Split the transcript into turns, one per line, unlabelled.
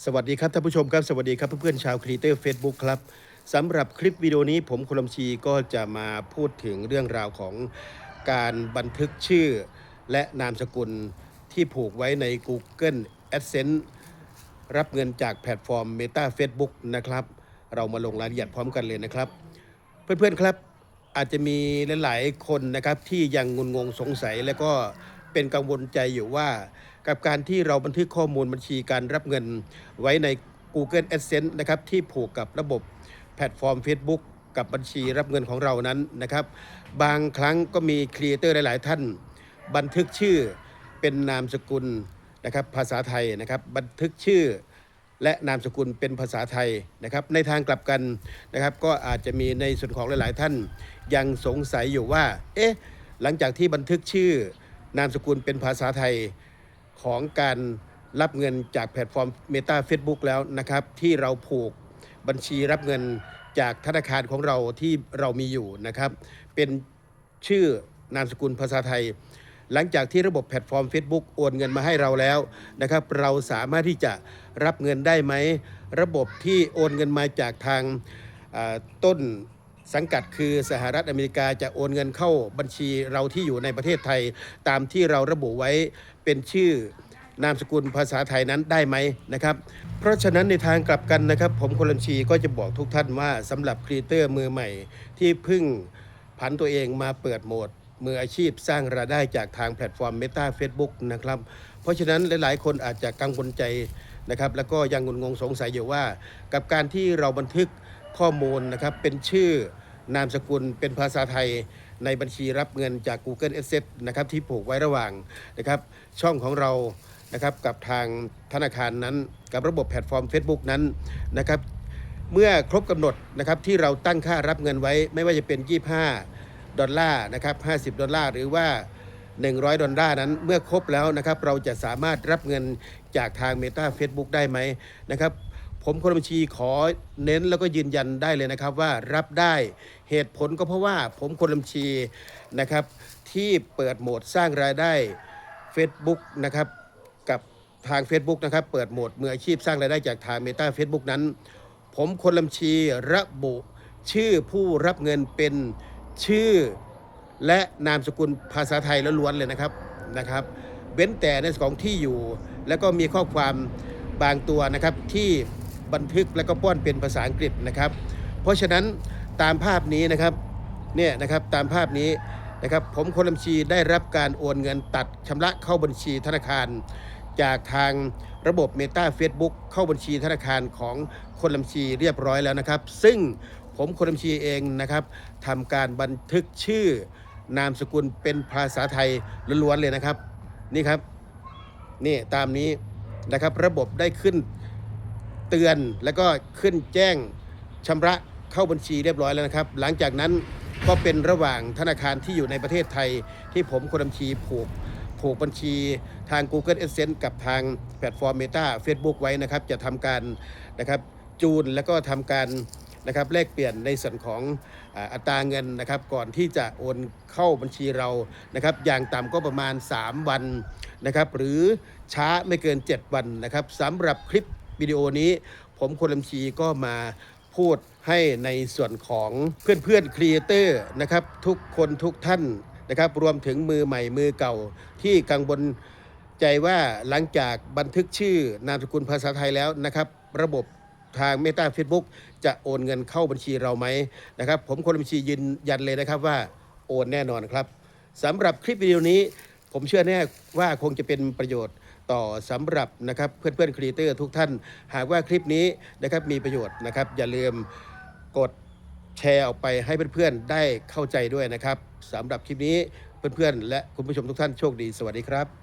สวัสดีครับท่านผู้ชมครับ สวัสดีครับเพื่อนๆชาวครีเอเตอร์เฟซบุ๊กครับสำหรับคลิปวิดีโอนี้ผมคุณลำชีก็จะมาพูดถึงเรื่องราวของการบันทึกชื่อ และนามสกุลที่ผูกไว้ใน Google AdSense รับเงินจากแพลตฟอร์ม Meta Facebook นะครับ เรามาลงรายละเอียดพร้อมกันเลยนะครับ เพื่อนๆครับอาจจะมีหลายๆคนนะครับที่ยังงุนงงสงสัยและก็เป็นกังวลใจอยู่ว่า กับการที่เราบันทึกข้อมูลบัญชีการรับเงินไว้ใน Google AdSense นะครับที่ผูกกับระบบแพลตฟอร์ม Facebook กับบัญชีรับเงินของเรานั้นนะครับ บางครั้งก็มีครีเอเตอร์หลาย ๆ ท่าน บันทึกชื่อเป็นนามสกุลนะครับภาษาไทยนะครับบันทึกชื่อและนามสกุลเป็นภาษาไทยนะครับในทางกลับกันนะครับก็อาจจะมีในส่วนของหลาย ๆ ท่าน ยังสงสัยอยู่ว่าเอ๊ะหลังจากที่บันทึกชื่อนามสกุลเป็นภาษาไทย ของการรับเงินจากแพลตฟอร์ม Meta Facebook แล้วนะครับ ที่เราผูกบัญชีรับเงินจากธนาคารของเราที่เรามีอยู่นะครับ เป็นชื่อนามสกุลภาษาไทย หลังจากที่ระบบแพลตฟอร์ม Facebook โอนเงินมาให้เราแล้วนะครับ เราสามารถที่จะรับเงินได้ไหม ระบบที่โอนเงินมาจากทางต้น สังกัดคือสหรัฐอเมริกาจะโอนเงินเข้าบัญชีเราที่อยู่ในประเทศไทย ตามที่เราระบุไว้เป็นชื่อนามสกุลภาษาไทยนั้นได้ไหมนะครับ เพราะฉะนั้นในทางกลับกันนะครับ ผมคนลันชีก็จะบอกทุกท่านว่าสำหรับครีเอเตอร์มือใหม่ ที่เพิ่งผันตัวเองมาเปิดโหมด มืออาชีพสร้างรายได้จากทางแพลตฟอร์ม Meta Facebook นะครับ เพราะฉะนั้นหลาย ๆ คนอาจจะกังวลใจนะครับ แล้วก็ยังงุนงงสงสัยอยู่ว่า กับการที่เราบันทึก ข้อมูลนะครับเป็นชื่อนามสกุลเป็นภาษาไทยในบัญชีรับเงินจาก Google a d s e n s e นะครับที่ผูกไว้ระหว่างนะครับช่องของเรานะครับกับทางธนาคารนั้น กับระบบแพลตฟอร์ม Facebook นั้นนะครับเมื่อครบกำหนดนะครับที่เราตั้งค่ารับเงินไว้ไม่ว่าจะเป็น 25 ดอลลาร์นะครับ50 ดอลลาร์หรือว่า 100 ดอลลาร์นั้น เมื่อครบแล้วนะครับเราจะสามารถรับเงินจากทาง Meta Facebook ได้ไหมนะครับ ผมคนบัญชีขอเน้นแล้วก็ยืนยันได้เลยนะครับว่ารับได้เหตุผลก็เพราะว่าผมคนบัญชีนะครับที่เปิดโหมดสร้างรายได้ Facebook นะครับกับทาง Facebook นะครับเปิดโหมดมืออาชีพสร้างรายได้จากทาง Meta Facebook นั้น ผมคนลำชีระบุชื่อผู้รับเงินเป็นชื่อ และนามสกุลภาษาไทยล้วนๆเลยนะครับนะครับเว้นแต่ในส่วนของที่อยู่ แล้วก็มีข้อความบางตัวนะครับที่ บันทึกแล้วก็ป้อนเป็นภาษาอังกฤษนะครับ เพราะฉะนั้นตามภาพนี้นะครับเนี่ยนะครับตามภาพนี้นะครับผมคนลำชีได้รับการโอนเงินตัดชำระเข้าบัญชีธนาคาร จากทางระบบ Meta Facebook เข้าบัญชีธนาคารของคนลำชีเรียบร้อยแล้วนะครับ ซึ่งผมคนลำชีเองนะครับทำการบันทึกชื่อนามสกุลเป็นภาษาไทยล้วนๆเลยนะครับ นี่ครับนี่ตามนี้นะครับระบบได้ขึ้น เตือนแล้วก็ขึ้นแจ้งชำระเข้าบัญชีเรียบร้อยแล้วนะครับ หลังจากนั้นก็เป็นระหว่างธนาคารที่อยู่ในประเทศไทย ที่ผมคนลำชีผูกผูกบัญชีทาง Google AdSense กับทางแพลตฟอร์ม Meta Facebook ไว้นะครับ จะทำการนะครับจูนแล้วก็ทำการนะครับแลกเปลี่ยนในส่วนของอัตราเงินนะครับ ก่อนที่จะโอนเข้าบัญชีเรานะครับ อย่างต่ำก็ประมาณ 3 วันนะครับ หรือช้าไม่เกิน 7 วันนะครับสำหรับคลิป วิดีโอนี้ ผมคนลำชีก็มาพูดให้ในส่วนของเพื่อนๆครีเอเตอร์นะครับทุกคนทุกท่านนะครับรวมถึงมือใหม่มือเก่าที่กังวลใจว่าหลังจากบันทึกชื่อนามสกุลภาษาไทยแล้วนะครับ ระบบทาง Meta Facebook จะโอนเงินเข้าบัญชีเราไหมนะครับ ผมคนบัญชียืนยันเลยนะครับว่าโอนแน่นอนครับสำหรับคลิปวิดีโอนี้ ผมเชื่อแน่ว่าคงจะเป็นประโยชน์ ต่อสำหรับนะครับเพื่อนๆครีเอเตอร์ทุกท่าน หากว่าคลิปนี้นะครับมีประโยชน์นะครับ อย่าลืมกดแชร์ออกไปให้เพื่อนๆได้เข้าใจด้วยนะครับสำหรับคลิปนี้เพื่อนๆและคุณผู้ชมทุกท่านโชคดี สวัสดีครับ